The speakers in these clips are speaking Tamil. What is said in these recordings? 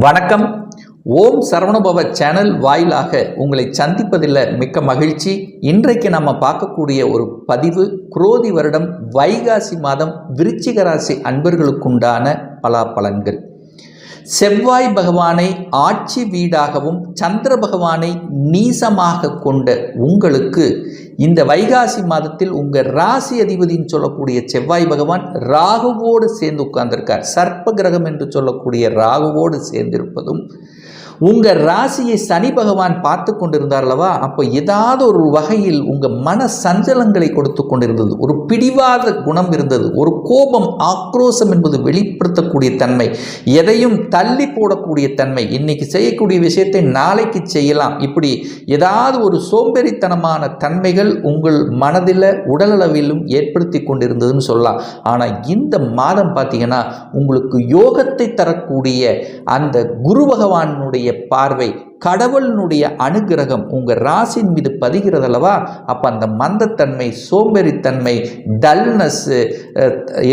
வணக்கம். ஓம் சரவணபவ சேனல் வாயிலாக உங்களை சந்திப்பதில் மிக்க மகிழ்ச்சி. இன்றைக்கு நம்ம பார்க்கக்கூடிய ஒரு பதிவு குரோதி வருடம் வைகாசி மாதம் விருச்சிக ராசி அன்பர்களுக்குண்டான பலாபலன்கள் செவ்வாய் பகவானை ஆட்சி வீடாகவும் சந்திர பகவானை நீசமாக கொண்ட உங்களுக்கு இந்த வைகாசி மாதத்தில் உங்கள் ராசி அதிபதின்னு சொல்லக்கூடிய செவ்வாய் பகவான் ராகுவோடு சேர்ந்து உட்கார்ந்திருக்கார். சர்ப்ப கிரகம் என்று சொல்லக்கூடிய ராகுவோடு சேர்ந்திருப்பதும் உங்கள் ராசியை சனி பகவான் பார்த்து கொண்டிருந்தார் அல்லவா? அப்போ ஏதாவது ஒரு வகையில் உங்கள் மன சஞ்சலங்களை கொடுத்து கொண்டிருந்தது. ஒரு பிடிவாத குணம் இருந்தது. ஒரு கோபம் ஆக்ரோசம் என்பது வெளிப்படுத்தக்கூடிய தன்மை. எதையும் தள்ளி போடக்கூடிய தன்மை. இன்னைக்கு செய்யக்கூடிய விஷயத்தை நாளைக்கு செய்யலாம். இப்படி ஏதாவது ஒரு சோம்பேறித்தனமான தன்மைகள் உங்கள் மனதில் உடலளவிலும் ஏற்படுத்தி கொண்டிருந்ததுன்னு சொல்லலாம். ஆனால் இந்த மாதம் பார்த்தீங்கன்னா உங்களுக்கு யோகத்தை தரக்கூடிய அந்த குரு பகவானுடைய பார்வை கடவுளினுடைய அனுகிரகம் உங்கள் ராசின் மீது பதிகிறது அல்லவா? அப்போ அந்த மந்தத்தன்மை சோம்பேறித்தன்மை டல்னஸ்ஸு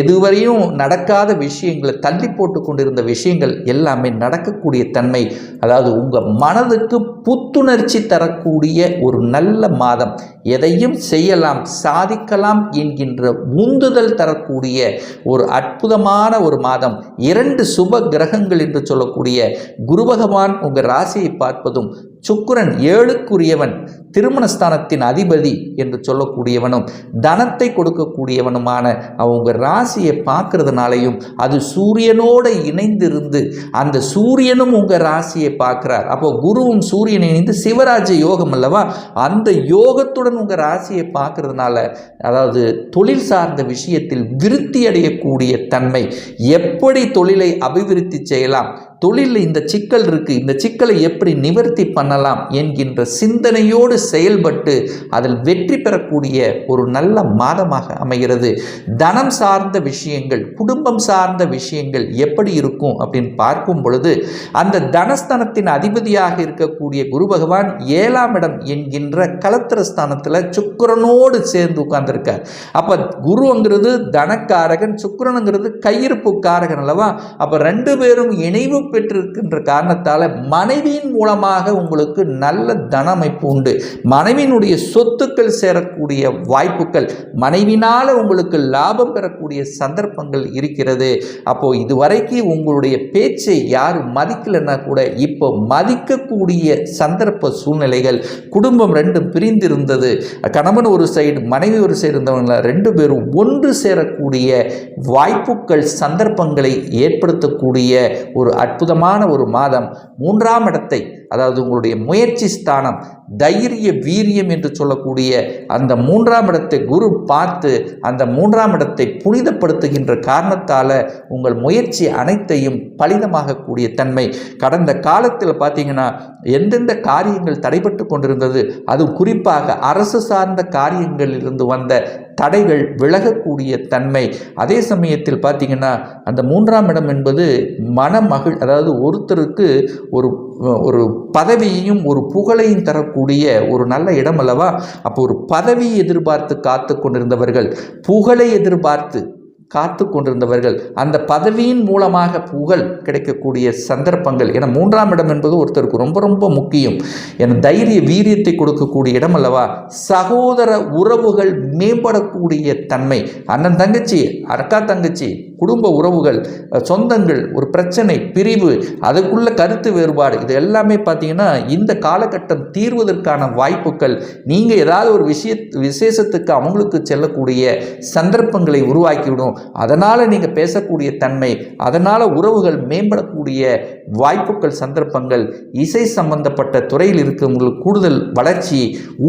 எதுவரையும் நடக்காத விஷயங்களை தள்ளி போட்டு கொண்டிருந்த விஷயங்கள் எல்லாமே நடக்கக்கூடிய தன்மை. அதாவது உங்கள் மனதுக்கு புத்துணர்ச்சி தரக்கூடிய ஒரு நல்ல மாதம். எதையும் செய்யலாம் சாதிக்கலாம் என்கின்ற உந்துதல் தரக்கூடிய ஒரு அற்புதமான ஒரு மாதம். இரண்டு சுப கிரகங்கள் என்று சொல்லக்கூடிய குரு பகவான் உங்கள் ராசியை பார்த்து பார்ப்பதும் சுக்கிரன் ஏழுக்குரியவன் திருமணஸ்தானத்தின் அதிபதி என்று சொல்லக்கூடியவனும் தனத்தை கொடுக்கக்கூடியவனுமான அவங்க ராசியை பார்க்கறதுனாலையும் அது சூரியனோடு இணைந்திருந்து அந்த சூரியனும் உங்கள் ராசியை பார்க்குறார். அப்போ குருவும் சூரியன் இணைந்து சிவராஜ யோகம் அல்லவா? அந்த யோகத்துடன் உங்கள் ராசியை பார்க்கறதுனால அதாவது தொழில் சார்ந்த விஷயத்தில் விருத்தி அடையக்கூடிய தன்மை எப்படி தொழிலை அபிவிருத்தி செய்யலாம் தொழிலில் இந்த சிக்கல் இருக்குது இந்த சிக்கலை எப்படி நிவர்த்தி பண்ணலாம் என்கின்ற சிந்தனையோடு செயல்பட்டு அதில் வெற்றி பெறக்கூடிய ஒரு நல்ல மாதமாக அமைகிறது. தனம் சார்ந்த விஷயங்கள் குடும்பம் சார்ந்த விஷயங்கள் எப்படி இருக்கும் அப்படின்னு பார்க்கும் பொழுது அந்த தனஸ்தானத்தின் அதிபதியாக இருக்கக்கூடிய குரு பகவான் ஏழாம் இடம் என்கின்ற கலத்திரஸ்தானத்தில் சுக்கரனோடு சேர்ந்து உட்கார்ந்துருக்கார். அப்போ குருங்கிறது தனக்காரகன் சுக்கரனுங்கிறது கையிருப்பு காரகன் அல்லவா? அப்போ ரெண்டு பேரும் இணைவு பெற்றிருக்கின்ற காரணத்தால் மனைவியின் மூலமாக உங்களுக்கு நல்ல தன அமைப்பு உண்டு. மனைவியினுடைய சொத்துக்கள் சேரக்கூடிய வாய்ப்புகள் மனைவினால் உங்களுக்கு லாபம் பெறக்கூடிய சந்தர்ப்பங்கள் இருக்கிறது. அப்போது இதுவரைக்கும் உங்களுடைய பேச்சை யாரும் மதிக்கலைன்னா கூட இப்போ மதிக்கக்கூடிய சந்தர்ப்ப சூழ்நிலைகள் குடும்பம் ரெண்டும் பிரிந்திருந்தது. கணவன் ஒரு சைடு மனைவி ஒரு சைடு இருந்தவங்கள ரெண்டு பேரும் ஒன்று சேரக்கூடிய வாய்ப்புகள் சந்தர்ப்பங்களை ஏற்படுத்தக்கூடிய ஒரு அற்புதமான ஒரு மாதம். மூன்றாம் இடத்தை அதாவது உங்களுடைய முயற்சி ஸ்தானம் தைரிய வீரியம் என்று சொல்லக்கூடிய அந்த மூன்றாம் இடத்தை குரு பார்த்து அந்த மூன்றாம் இடத்தை புனிதப்படுத்துகின்ற காரணத்தால் உங்கள் முயற்சி அனைத்தையும் பலிதமாகக்கூடிய தன்மை. கடந்த காலத்தில் பார்த்தீங்கன்னா எந்தெந்த காரியங்கள் தடைபட்டு கொண்டிருந்தது அது குறிப்பாக அரசு சார்ந்த காரியங்களிலிருந்து வந்த தடைகள் விலகக்கூடிய தன்மை. அதே சமயத்தில் பார்த்தீங்கன்னா அந்த மூன்றாம் இடம் என்பது மனமகிழ் அதாவது ஒருத்தருக்கு ஒரு ஒரு பதவியையும் ஒரு புகழையும் தரக்கூடிய ஒரு நல்ல இடம் அல்லவா? அப்போ ஒரு பதவியை எதிர்பார்த்து காத்து கொண்டிருந்தவர்கள் புகழை எதிர்பார்த்து காத்து கொண்டிருந்தவர்கள் அந்த பதவியின் மூலமாக புகழ் கிடைக்கக்கூடிய சந்தர்ப்பங்கள். என மூன்றாம் இடம் என்பது ஒருத்தருக்கு ரொம்ப ரொம்ப முக்கியம். என தைரிய வீரியத்தை கொடுக்கக்கூடிய இடம் அல்லவா? சகோதர உறவுகள் மேம்படக்கூடிய தன்மை. அண்ணன் தங்கச்சி அக்கா தங்கச்சி குடும்ப உறவுகள் சொந்தங்கள் ஒரு பிரச்சனை பிரிவு அதுக்குள்ள கருத்து வேறுபாடு இது எல்லாமே பார்த்தீங்கன்னா இந்த காலகட்டம் தீர்வதற்கான வாய்ப்புகள். நீங்கள் ஏதாவது ஒரு விஷய விசேஷத்துக்கு அவங்களுக்கு செல்லக்கூடிய சந்தர்ப்பங்களை உருவாக்கிவிடும். அதனால் நீங்கள் பேசக்கூடிய தன்மை அதனால் உறவுகள் மேம்படக்கூடிய வாய்ப்புகள் சந்தர்ப்பங்கள் இசை சம்பந்தப்பட்ட துறையில் இருக்கிறவங்களுக்கு கூடுதல் வளர்ச்சி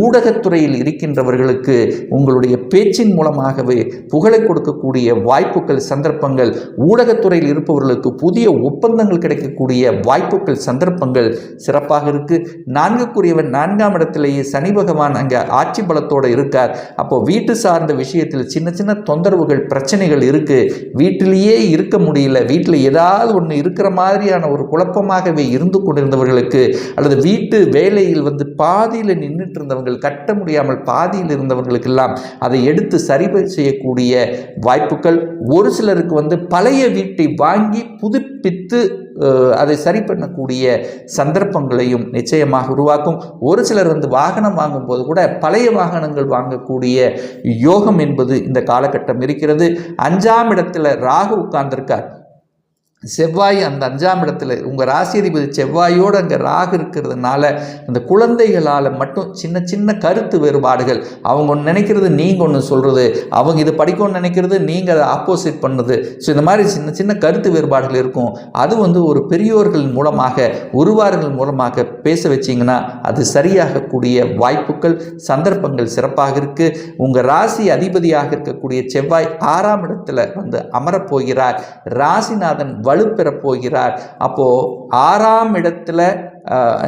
ஊடகத்துறையில் இருக்கின்றவர்களுக்கு உங்களுடைய பேச்சின் மூலமாகவே புகழை கொடுக்கக்கூடிய வாய்ப்புகள் சந்தர்ப்பங்கள் ஊடகத்துறையில் இருப்பவர்களுக்கு புதிய ஒப்பந்தங்கள் கிடைக்கக்கூடிய வாய்ப்புகள் சந்தர்ப்பங்கள் சிறப்பாக இருக்கு. நான்குக்குரியவன் நான்காம் இடத்திலேயே சனி பகவான் அங்கே ஆட்சி பலத்தோடு இருக்கார். அப்போ வீட்டு சார்ந்த விஷயத்தில் சின்ன சின்ன தொந்தரவுகள் பிரச்சனைகள் இருக்கு. வீட்டிலேயே இருக்க முடியல. வீட்டில் ஏதாவது ஒன்று இருக்கிற மாதிரியான ஒரு குழப்பமாகவே இருந்து கொண்டிருந்தவர்களுக்கு அல்லது வீட்டு வேலையில் வந்து பாதியில் நின்றுட்டு இருந்தவர்கள் கட்ட முடியாமல் பாதியில் இருந்தவர்களுக்கெல்லாம் அதை எடுத்து சரி செய்யக்கூடிய வாய்ப்புகள் ஒரு சிலருக்கு அவர்களுக்கு வந்து பழைய வீட்டை வாங்கி புதுப்பித்து அதை சரி பண்ணக்கூடிய சந்தர்ப்பங்களையும் நிச்சயமாக உருவாக்கும். ஒரு சிலர் வந்து வாகனம் வாங்கும்போது கூட பழைய வாகனங்கள் வாங்கக்கூடிய யோகம் என்பது இந்த காலகட்டம் இருக்கிறது. அஞ்சாம் இடத்துல ராகு உட்கார்ந்திருக்கார். செவ்வாய் அந்த அஞ்சாம் இடத்துல உங்கள் ராசியதிபதி செவ்வாயோடு அங்கே ராகு இருக்கிறதுனால அந்த குழந்தைகளால் மட்டும் சின்ன சின்ன கருத்து வேறுபாடுகள். அவங்க ஒன்று நினைக்கிறது நீங்கள் ஒன்று சொல்கிறது அவங்க இது படிக்கணும்னு நினைக்கிறது நீங்கள் அதை ஆப்போசிட் பண்ணுது. ஸோ இந்த மாதிரி சின்ன சின்ன கருத்து வேறுபாடுகள் இருக்கும். அது வந்து ஒரு பெரியோர்கள் மூலமாக உருவார்கள் மூலமாக பேச வச்சிங்கன்னா அது சரியாகக்கூடிய வாய்ப்புகள் சந்தர்ப்பங்கள் சிறப்பாக இருக்குது உங்கள் ராசி அதிபதியாக இருக்கக்கூடிய செவ்வாய் ஆறாம் இடத்துல வந்து அமரப்போகிறார் ராசிநாதன் வலுப்பெறப் போகிறார் அப்போது ஆறாம் இடத்துல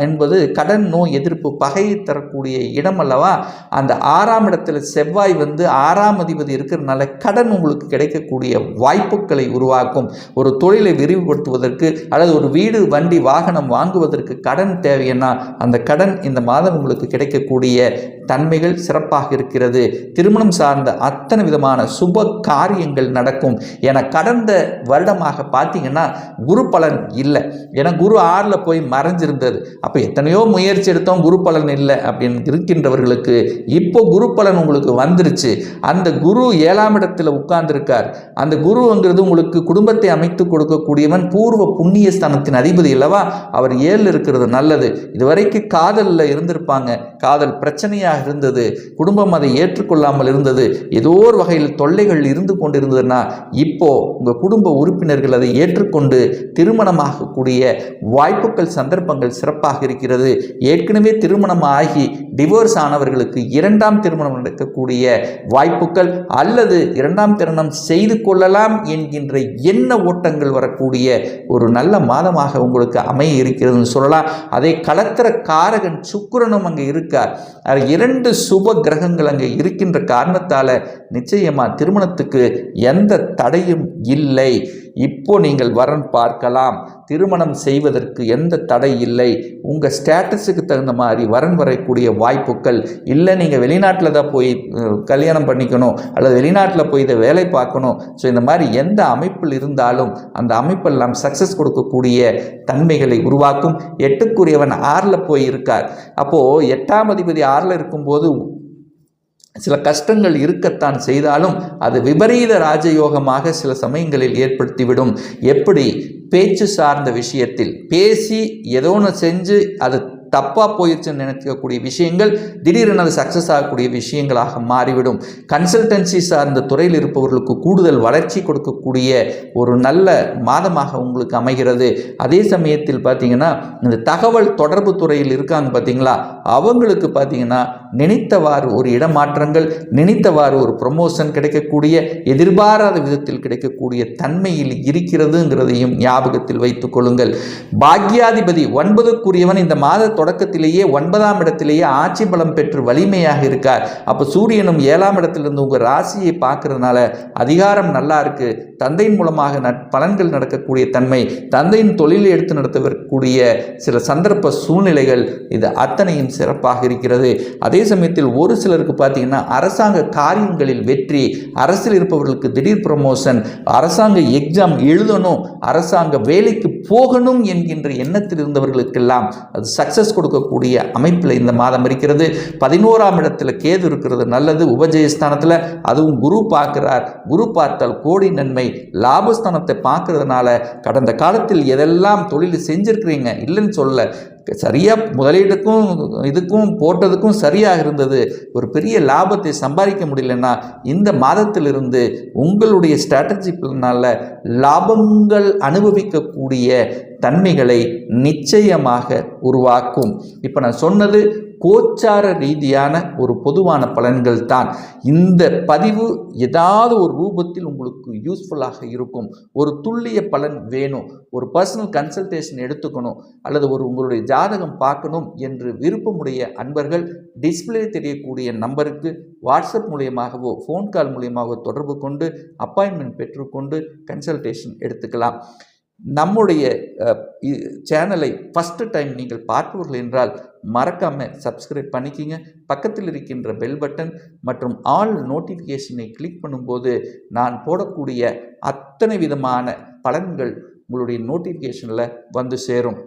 என்பது கடன் நோய் எதிர்ப்பு பகையை தரக்கூடிய இடம் அல்லவா? அந்த ஆறாம் இடத்துல செவ்வாய் வந்து ஆறாம் அதிபதி இருக்கிறதுனால கடன் உங்களுக்கு கிடைக்கக்கூடிய வாய்ப்புகளை உருவாக்கும். ஒரு தொழிலை விரிவுபடுத்துவதற்கு அல்லது ஒரு வீடு வண்டி வாகனம் வாங்குவதற்கு கடன் தேவைன்னா அந்த கடன் இந்த மாதம் உங்களுக்கு கிடைக்கக்கூடிய தன்மைகள் சிறப்பாக இருக்கிறது. திருமணம் சார்ந்த அத்தனை விதமான சுப காரியங்கள் நடக்கும். என கடந்த வருடமாக பார்த்தீங்கன்னா குரு பலன் இல்லை. ஏன்னா குரு ஆறில் போய் மறைஞ்சிருந்தது அப்போ எத்தனையோ முயற்சி எடுத்தோம் குரு பலன் இல்லை அப்படின்னு இருக்கின்றவர்களுக்கு இப்போ குரு பலன் உங்களுக்கு வந்துருச்சு. அந்த குரு ஏழாம் இடத்துல உட்கார்ந்துருக்கார். அந்த குருங்கிறது உங்களுக்கு குடும்பத்தை அமைத்து கொடுக்கக்கூடியவன் பூர்வ புண்ணிய ஸ்தானத்தின் அதிபதி அல்லவா? அவர் ஏழில் இருக்கிறது நல்லது. இதுவரைக்கும் காதலில் இருந்திருப்பாங்க. காதல் பிரச்சனையாக இருந்தது. குடும்பம் அதை ஏற்றுக்கொள்ளாமல் இருந்தது. ஏதோ ஒரு வகையில் தொல்லைகள் இருந்து கொண்டிருந்ததுன்னா இப்போ உங்கள் குடும்ப உறுப்பினர்கள் அதை ஏற்றுக்கொண்டு திருமணமாகக்கூடிய வாய்ப்புகள் சந்தர்ப்பங்கள் சிறப்பாக இருக்கிறது. ஏற்கனவே திருமணம் ஆகி டிவோர்ஸ் ஆனவர்களுக்கு இரண்டாம் திருமணம் நடக்கக்கூடிய வாய்ப்புகள் அல்லது இரண்டாம் திருமணம் செய்து கொள்ளலாம் என்கின்ற எண்ண ஓட்டங்கள் வரக்கூடிய ஒரு நல்ல மாதமாக உங்களுக்கு அமைய இருக்கிறதுன்னு சொல்லலாம். அதை கலத்திர காரகன் சுக்கிரனும் அங்கே இருக்கார். இரண்டு சுப கிரகங்கள் அங்கே இருக்கின்ற காரணத்தால் நிச்சயமாக திருமணத்துக்கு எந்த தடையும் இல்லை. இப்போ நீங்கள் வரன் பார்க்கலாம். திருமணம் செய்வதற்கு எந்த தடை இல்லை. உங்கள் ஸ்டேட்டஸுக்கு தகுந்த மாதிரி வரன் வரக்கூடிய வாய்ப்புகள் இல்லை. நீங்கள் வெளிநாட்டில் தான் போய் கல்யாணம் பண்ணிக்கணும். அல்லது வெளிநாட்டில் போய் இதை வேலை பார்க்கணும். ஸோ இந்த மாதிரி எந்த அமைப்பில் இருந்தாலும் அந்த அமைப்பெல்லாம் சக்ஸஸ் கொடுக்கக்கூடிய தன்மைகளை உருவாக்கும். எட்டுக்குரியவன் ஆறில் போய் இருக்கார் அப்போது எட்டாம் அதிபதி ஆறில் இருக்கும்போது சில கஷ்டங்கள் இருக்கத்தான் செய்தாலும் அது விபரீத ராஜயோகமாக சில சமயங்களில் ஏற்படுத்திவிடும். எப்படி? பேச்சு சார்ந்த விஷயத்தில் பேசி ஏதோ ஒன்று செஞ்சு அது தப்பாக போயிடுச்சுன்னு நினைக்கக்கூடிய விஷயங்கள் திடீரென அது சக்ஸஸ் ஆகக்கூடிய விஷயங்களாக மாறிவிடும். கன்சல்டன்சி சார்ந்த துறையில் இருப்பவர்களுக்கு கூடுதல் வளர்ச்சி கொடுக்கக்கூடிய ஒரு நல்ல மாதமாக உங்களுக்கு அமைகிறது. அதே சமயத்தில் பார்த்தீங்கன்னா இந்த தகவல் தொடர்பு துறையில் இருக்காங்க பார்த்தீங்களா அவங்களுக்கு பார்த்தீங்கன்னா நினைத்தவாறு ஒரு இடமாற்றங்கள் நினைத்தவாறு ஒரு ப்ரொமோஷன் கிடைக்கக்கூடிய எதிர்பாராத விதத்தில் கிடைக்கக்கூடிய தன்மையில் இருக்கிறதுங்கிறதையும் ஞாபகத்தில் வைத்துக் கொள்ளுங்கள். பாக்யாதிபதி ஒன்பதுக்குரியவன் இந்த மாத தொடக்கத்திலேயே ஒன்பதாம் இடத்திலேயே ஆட்சி பலம் பெற்று வலிமையாக இருக்கார். அப்போ சூரியனும் ஏழாம் இடத்திலிருந்து உங்கள் ராசியை பார்க்கறதுனால அதிகாரம் நல்லா இருக்கு. தந்தையின் மூலமாக பலன்கள் நடக்கக்கூடிய தன்மை தந்தையின் தொழிலை எடுத்து நடத்தக்கூடிய சில சந்தர்ப்ப சூழ்நிலைகள் இது அத்தனையும் சிறப்பாக இருக்கிறது. அதே சமயத்தில் ஒரு சிலருக்கு பார்த்தீங்கன்னா அரசாங்க காரியங்களில் வெற்றி அரசில் இருப்பவர்களுக்கு திடீர் ப்ரமோஷன் அரசாங்க எக்ஸாம் எழுதணும் அரசாங்க வேலைக்கு போகணும் என்கின்ற எண்ணத்தில் இருந்தவர்களுக்கெல்லாம் அது கொடுக்கக்கூடிய அமைப்பில் இந்த மாதம் இருக்கிறது. பதினோராம் இடத்துல கேது இருக்கிறது நல்லது. உபஜயஸ்தானத்தில் அதுவும் குரு பார்க்கிறார். குரு பார்த்தால் கோடி நன்மை. லாபஸ்தானத்தை பார்க்கறதுனால கடந்த காலத்தில் எதெல்லாம் தொழில் செஞ்சிருக்கிறீங்க? இல்லைன்னு சொல்ல சரியாக முதலீட்டுக்கும் இதுக்கும் போட்டதுக்கும் சரியாக இருந்தது. ஒரு பெரிய லாபத்தை சம்பாதிக்க முடியலன்னா இந்த மாதத்திலிருந்து உங்களுடைய ஸ்ட்ராட்டஜி பிளானால் லாபங்கள் அனுபவிக்கக்கூடிய தன்மைகளை நிச்சயமாக உருவாக்கும். இப்போ நான் சொன்னது கோச்சார ரீதியான ஒரு பொதுவான பலன்கள் தான் இந்த பதிவு ஏதாவது ஒரு ரூபத்தில் உங்களுக்கு யூஸ்ஃபுல்லாக இருக்கும். ஒரு துல்லிய பலன் வேணும். ஒரு பர்சனல் கன்சல்டேஷன் எடுத்துக்கணும். அல்லது ஒரு உங்களுடைய ஜாதகம் பார்க்கணும் என்று விருப்பமுடைய அன்பர்கள் டிஸ்பிளே தெரியக்கூடிய நம்பருக்கு வாட்ஸ்அப் மூலியமாகவோ ஃபோன் கால் மூலியமாகவோ தொடர்பு கொண்டு அப்பாயின்மெண்ட் பெற்றுக்கொண்டு கன்சல்டேஷன் எடுத்துக்கலாம். நம்முடைய சேனலை ஃபஸ்ட்டு டைம் நீங்கள் பார்ப்பவர்கள் என்றால் மறக்காமல் சப்ஸ்கிரைப் பண்ணிக்கிங்க. பக்கத்தில் இருக்கின்ற பெல் பட்டன் மற்றும் ஆல் நோட்டிஃபிகேஷனை கிளிக் பண்ணும்போது நான் போடக்கூடிய அத்தனை விதமான பலன்கள் உங்களுடைய நோட்டிஃபிகேஷனில் வந்து சேரும்.